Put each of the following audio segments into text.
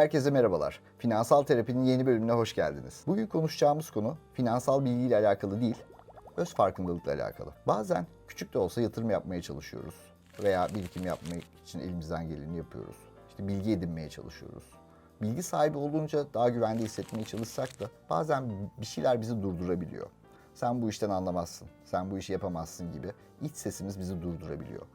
Herkese merhabalar. Finansal terapinin yeni bölümüne hoş geldiniz. Bugün konuşacağımız konu finansal bilgiyle alakalı değil, öz farkındalıkla alakalı. Bazen küçük de olsa yatırım yapmaya çalışıyoruz veya birikim yapmak için elimizden geleni yapıyoruz. İşte bilgi edinmeye çalışıyoruz. Bilgi sahibi olunca daha güvende hissetmeye çalışsak da bazen bir şeyler bizi durdurabiliyor. Sen bu işten anlamazsın, sen bu işi yapamazsın gibi iç sesimiz bizi durdurabiliyor.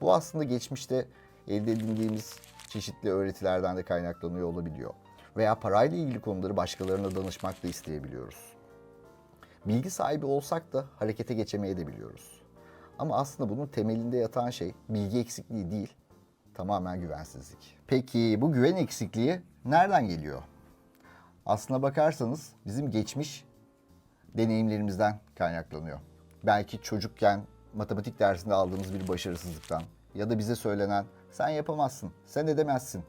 Bu aslında geçmişte elde edindiğimiz çeşitli öğretilerden de kaynaklanıyor olabiliyor. Veya parayla ilgili konuları başkalarına danışmak da isteyebiliyoruz. Bilgi sahibi olsak da harekete geçemeye de biliyoruz. Ama aslında bunun temelinde yatan şey bilgi eksikliği değil, tamamen güvensizlik. Peki bu güven eksikliği nereden geliyor? Aslına bakarsanız bizim geçmiş deneyimlerimizden kaynaklanıyor. Belki çocukken matematik dersinde aldığımız bir başarısızlıktan ya da bize söylenen sen yapamazsın, sen edemezsin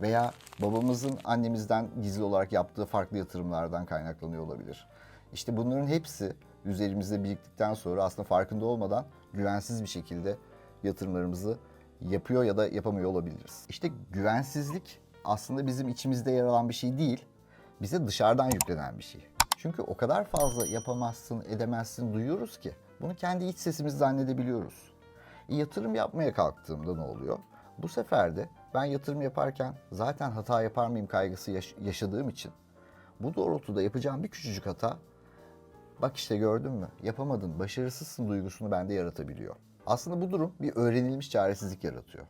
veya babamızın annemizden gizli olarak yaptığı farklı yatırımlardan kaynaklanıyor olabilir. İşte bunların hepsi üzerimizde biriktikten sonra aslında farkında olmadan güvensiz bir şekilde yatırımlarımızı yapıyor ya da yapamıyor olabiliriz. İşte güvensizlik aslında bizim içimizde yer alan bir şey değil, bize dışarıdan yüklenen bir şey. Çünkü o kadar fazla yapamazsın, edemezsin duyuyoruz ki bunu kendi iç sesimiz zannedebiliyoruz. E, yatırım yapmaya kalktığımda ne oluyor? Bu sefer de ben yatırım yaparken zaten hata yapar mıyım kaygısı yaş- yaşadığım için bu doğrultuda yapacağım bir küçücük hata bak işte gördün mü yapamadın, başarısızsın duygusunu bende yaratabiliyor. Aslında bu durum bir öğrenilmiş çaresizlik yaratıyor.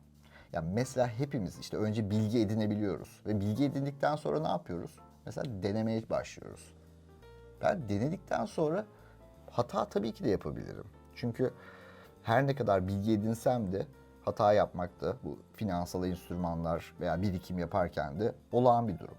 Yani mesela hepimiz işte önce bilgi edinebiliyoruz ve bilgi edindikten sonra ne yapıyoruz? Mesela denemeye başlıyoruz. Ben denedikten sonra hata tabii ki de yapabilirim. Çünkü her ne kadar bilgi edinsem de hata yapmak da bu finansal enstrümanlar veya birikim yaparken de olağan bir durum.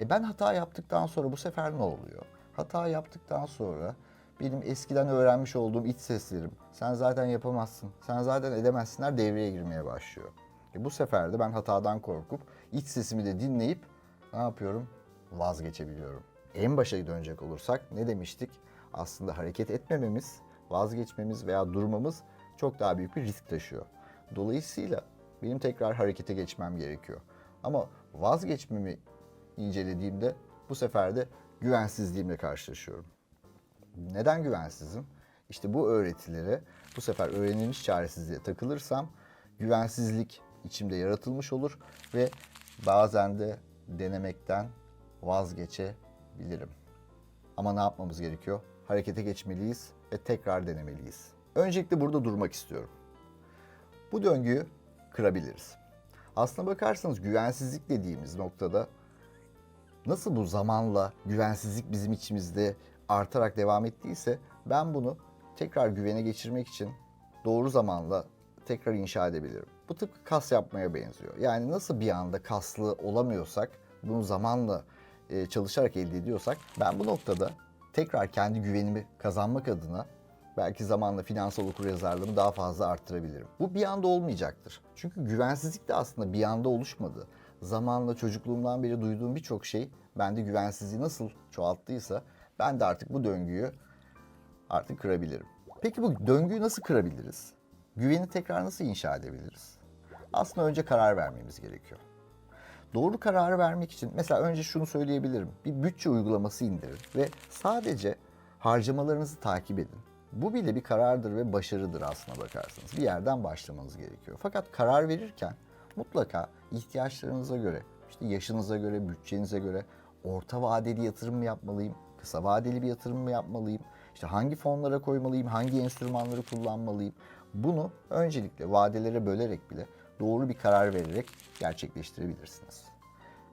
E ben hata yaptıktan sonra bu sefer ne oluyor? Hata yaptıktan sonra benim eskiden öğrenmiş olduğum iç seslerim, sen zaten yapamazsın, sen zaten edemezsinler devreye girmeye başlıyor. E bu sefer de ben hatadan korkup iç sesimi de dinleyip ne yapıyorum? Vazgeçebiliyorum. En başa dönecek olursak ne demiştik? Aslında hareket etmememiz, vazgeçmemiz veya durmamız çok daha büyük bir risk taşıyor. Dolayısıyla benim tekrar harekete geçmem gerekiyor. Ama vazgeçmemi incelediğimde bu sefer de güvensizliğimle karşılaşıyorum. Neden güvensizim? İşte bu öğretilere bu sefer öğrenilmiş çaresizliğe takılırsam güvensizlik içimde yaratılmış olur ve bazen de denemekten vazgeçebilirim. Ama ne yapmamız gerekiyor? Harekete geçmeliyiz ve tekrar denemeliyiz. Öncelikle burada durmak istiyorum. Bu döngüyü kırabiliriz. Aslına bakarsanız güvensizlik dediğimiz noktada nasıl bu zamanla güvensizlik bizim içimizde artarak devam ettiyse ben bunu tekrar güvene geçirmek için doğru zamanla tekrar inşa edebilirim. Bu tıpkı kas yapmaya benziyor. Yani nasıl bir anda kaslı olamıyorsak bunu zamanla e, çalışarak elde ediyorsak ben bu noktada tekrar kendi güvenimi kazanmak adına belki zamanla finansal okuryazarlığımı daha fazla arttırabilirim. Bu bir anda olmayacaktır. Çünkü güvensizlik de aslında bir anda oluşmadı. Zamanla çocukluğumdan beri duyduğum birçok şey bende güvensizliği nasıl çoğalttıysa ben de artık bu döngüyü artık kırabilirim. Peki bu döngüyü nasıl kırabiliriz? Güveni tekrar nasıl inşa edebiliriz? Aslında önce karar vermemiz gerekiyor. Doğru kararı vermek için mesela önce şunu söyleyebilirim. Bir bütçe uygulaması indirin ve sadece harcamalarınızı takip edin. Bu bile bir karardır ve başarıdır aslına bakarsanız. Bir yerden başlamanız gerekiyor. Fakat karar verirken mutlaka ihtiyaçlarınıza göre, işte yaşınıza göre, bütçenize göre orta vadeli yatırım mı yapmalıyım, kısa vadeli bir yatırım mı yapmalıyım, işte hangi fonlara koymalıyım, hangi enstrümanları kullanmalıyım. Bunu öncelikle vadelere bölerek bile doğru bir karar vererek gerçekleştirebilirsiniz.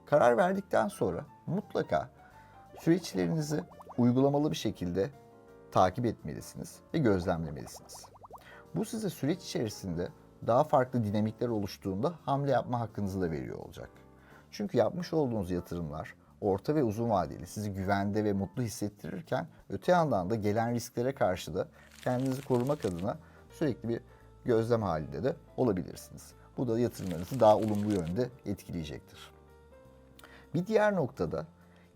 Karar verdikten sonra mutlaka süreçlerinizi uygulamalı bir şekilde takip etmelisiniz ve gözlemlemelisiniz. Bu size süreç içerisinde daha farklı dinamikler oluştuğunda hamle yapma hakkınızı da veriyor olacak. Çünkü yapmış olduğunuz yatırımlar orta ve uzun vadeli sizi güvende ve mutlu hissettirirken öte yandan da gelen risklere karşı da kendinizi korumak adına sürekli bir gözlem halinde de olabilirsiniz. Bu da yatırımlarınızı daha olumlu yönde etkileyecektir. Bir diğer noktada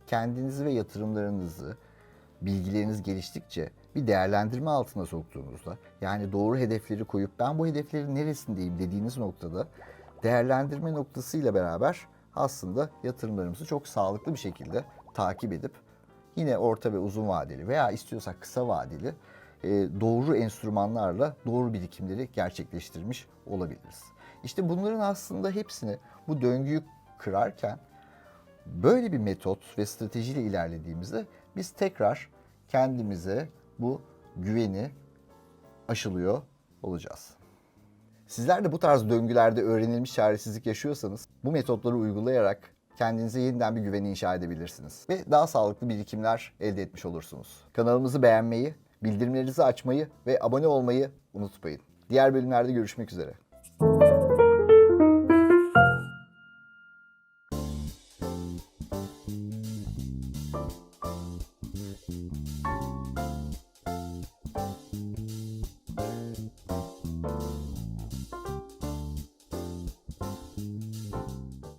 kendinizi ve yatırımlarınızı bilgileriniz geliştikçe bir değerlendirme altına soktuğunuzda yani doğru hedefleri koyup ben bu hedeflerin neresindeyim dediğiniz noktada değerlendirme noktasıyla beraber aslında yatırımlarımızı çok sağlıklı bir şekilde takip edip yine orta ve uzun vadeli veya istiyorsak kısa vadeli e, doğru enstrümanlarla doğru birikimleri gerçekleştirmiş olabiliriz. İşte bunların aslında hepsini bu döngüyü kırarken böyle bir metot ve stratejiyle ilerlediğimizde biz tekrar kendimize bu güveni aşılıyor olacağız. Sizler de bu tarz döngülerde öğrenilmiş çaresizlik yaşıyorsanız bu metotları uygulayarak kendinize yeniden bir güveni inşa edebilirsiniz ve daha sağlıklı birikimler elde etmiş olursunuz. Kanalımızı beğenmeyi, bildirimlerinizi açmayı ve abone olmayı unutmayın. Diğer bölümlerde görüşmek üzere. Thank you. Thank you.